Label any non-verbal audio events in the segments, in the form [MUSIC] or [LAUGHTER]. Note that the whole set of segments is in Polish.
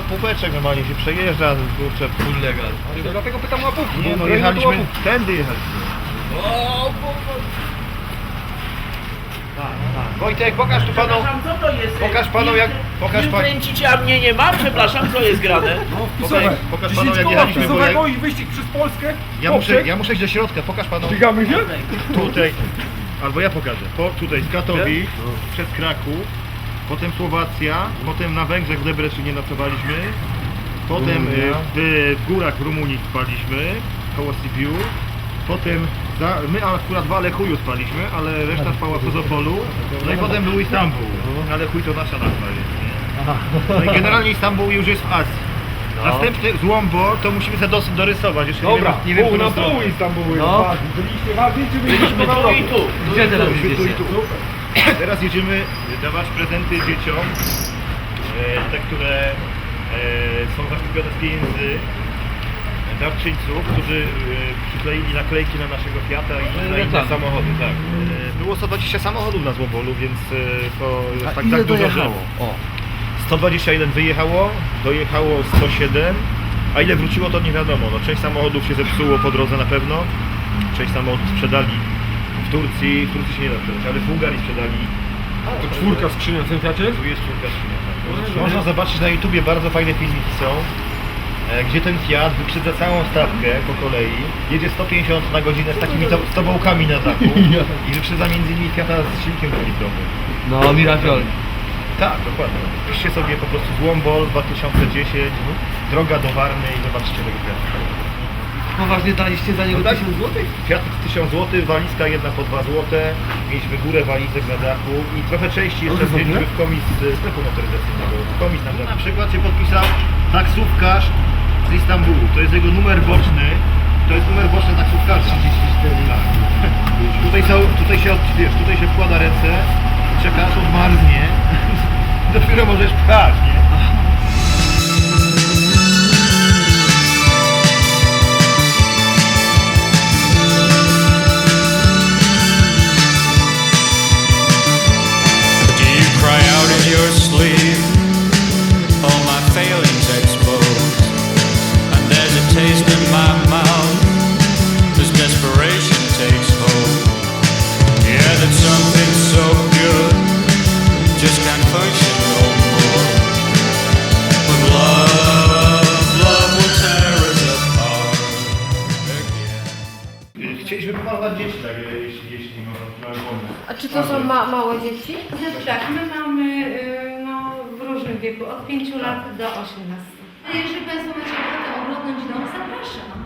łapóweczek normalnie się przejeżdża, kurczę, full legal. Dlatego pytam łapówki. Nie no, jechaliśmy, tędy jechaliśmy. Tak, tak. Wojtek, pokaż tu panu, Przepraszam, co to jest? pokaż panu jak, pokaż Film pan, kręcicie, a mnie nie ma? Przepraszam, co jest grane? No, pokaż, pokaż 10 panu jak koła jechaliśmy, bo jak, i wyścig przez Polskę. ja muszę, ja muszę iść do środka, pokaż panu Ścigamy się? tutaj, albo ja pokażę, po, tutaj z Katowic, przez Kraków, potem Słowacja, potem na Węgrzech w Debrecenie nocowaliśmy, potem y, w, w górach w Rumunii spaliśmy, koło Sibiu, potem za, my akurat w Alechuju spaliśmy, ale reszta spała w Sozopolu, no i potem był Istanbul, ale chuj to nasza nazwa jest, nie? No i generalnie Istanbul już jest w Azji. Następny złombo to musimy sobie dos- dorysować, jeszcze Dobra, nie wiem, nie wiem pół na pół jest. No. Byliście raz, wiecie, Byliśmy tu i tu. Gdzie teraz Tu i tu. jedziecie? Teraz jedziemy dawać prezenty dzieciom, e, te, które e, są zakupione z pieniędzy darczyńców, którzy e, przykleili naklejki na naszego Fiata i na inne samochody. Tak. Było 120 samochodów na Złobolu, więc to jest tak, tak dużo, że dojechało? O, 121 wyjechało, dojechało 107, a ile wróciło to nie wiadomo. No, część samochodów się zepsuło po drodze na pewno, część samochodów sprzedali w Turcji, w Turcji się nie da sprzedać, ale w Bułgarii sprzedali. To czwórka skrzynia w tym Fiacie? Tu jest czwórka skrzynia. tak. Można zobaczyć na YouTubie bardzo fajne filmiki są, e, gdzie ten Fiat wyprzedza całą stawkę po kolei, jedzie 150 na godzinę z takimi to, z tobołkami na dachu [LAUGHS] i wyprzedza między innymi Fiata z silnikiem dwulitrowym. no Mirafiol. Tak, dokładnie. Piszcie sobie po prostu Złombol 2010, droga do Warny i zobaczycie tego Fiata. Poważnie daliście za niego No tak. 1000 złotych? Fiat 1000 zł, walizka jedna po 2 zł, mieliśmy górę walizek na dachu i trochę części jeszcze wzięliśmy w komis z sklepu motoryzacyjnego. W komis nam Na przykład się podpisał taksówkarz z Istanbulu. To jest jego numer boczny. To jest numer boczny taksówkarza. 34 lat. Tutaj, są, tutaj się, od- wiesz, tutaj się wkłada ręce, czeka aż odmarznie. [LAUGHS] Dopiero możesz pchać, nie? Ma małe dzieci? Tak, my mamy y, no, w różnym wieku, od 5 lat do 18. Jeżeli Państwo macie ochotę oglądnąć dom, zapraszam.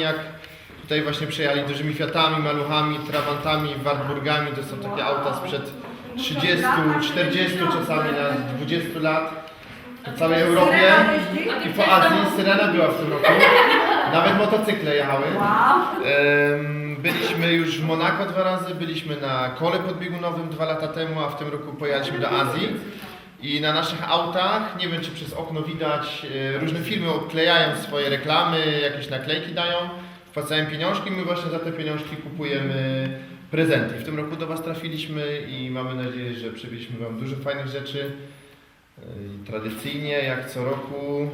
Jak tutaj właśnie przejechali dużymi Fiatami, Maluchami, Trabantami, Wartburgami. To są takie auta sprzed 30, 40 czasami na 20 lat. Po całej Europie i po Azji Syrena była w tym roku. Nawet motocykle jechały. Em, Byliśmy już w Monako dwa razy, byliśmy na kole podbiegunowym dwa lata temu, a w tym roku pojechaliśmy do Azji. I na naszych autach, nie wiem czy przez okno widać, e, różne firmy odklejają swoje reklamy, jakieś naklejki dają, wpłacają pieniążki, my właśnie za te pieniążki kupujemy prezenty. W tym roku do Was trafiliśmy i mamy nadzieję, że przywieźliśmy Wam dużo fajnych rzeczy. I Tradycyjnie, jak co roku,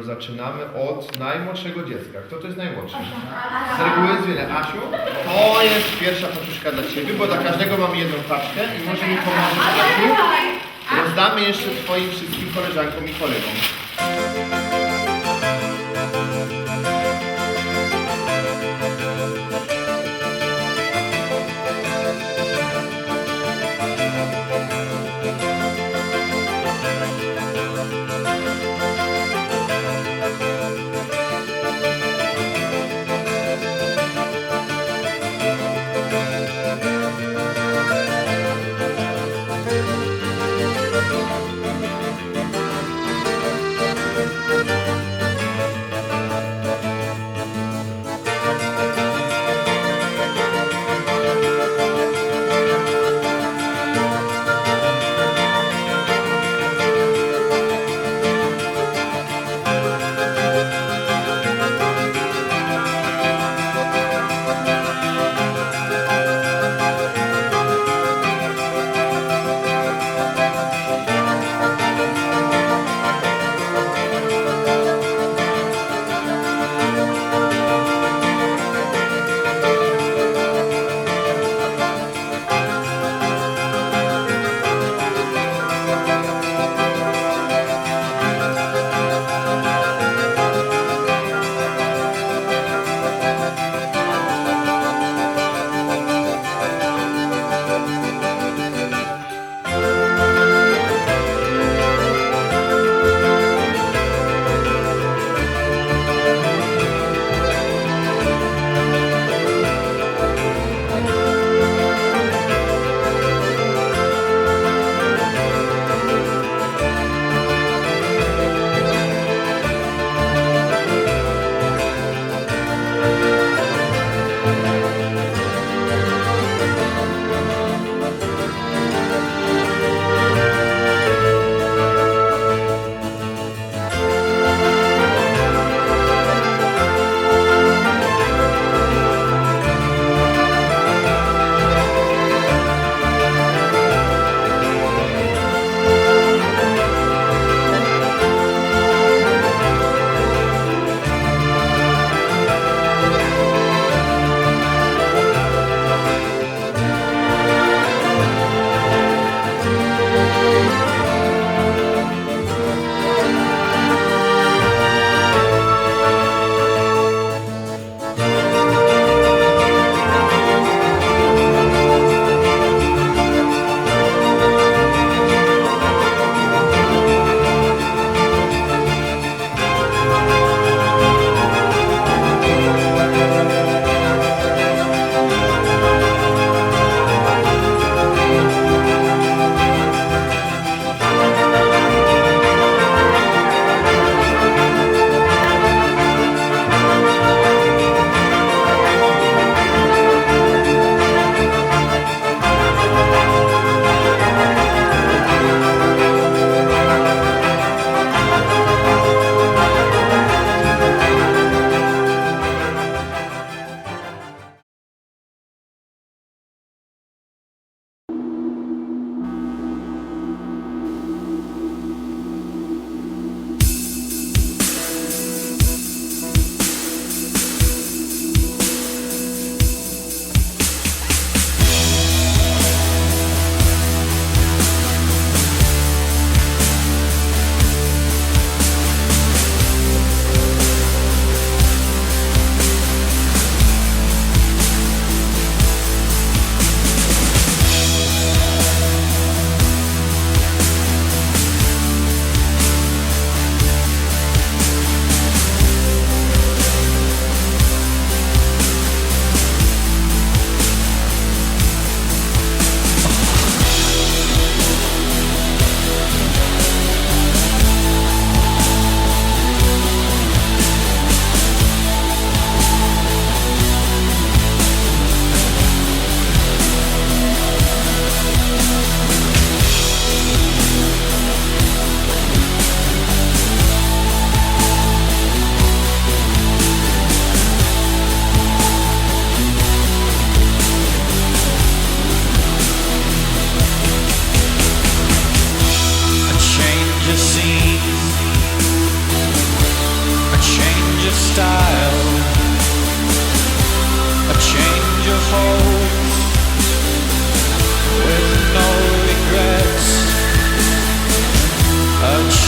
e, zaczynamy od najmłodszego dziecka. Kto to jest najmłodszy? Z reguły jest wiele. Asiu, to jest pierwsza paczuszka dla Ciebie, bo dla każdego mamy jedną paczkę i może mi pomożesz, Asiu? Rozdamy jeszcze Twoim wszystkim koleżankom i kolegom.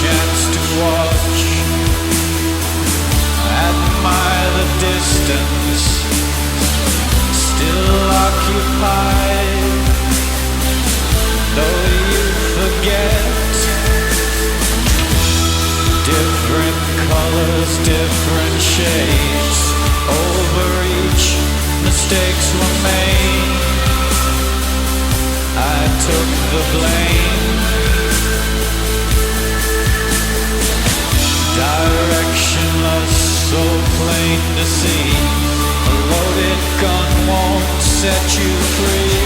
chance to watch, admire the distance, still occupied, though you forget. Different colors, different shades, over each mistakes were made. I took the blame. so plain to see. A loaded gun won't set you free.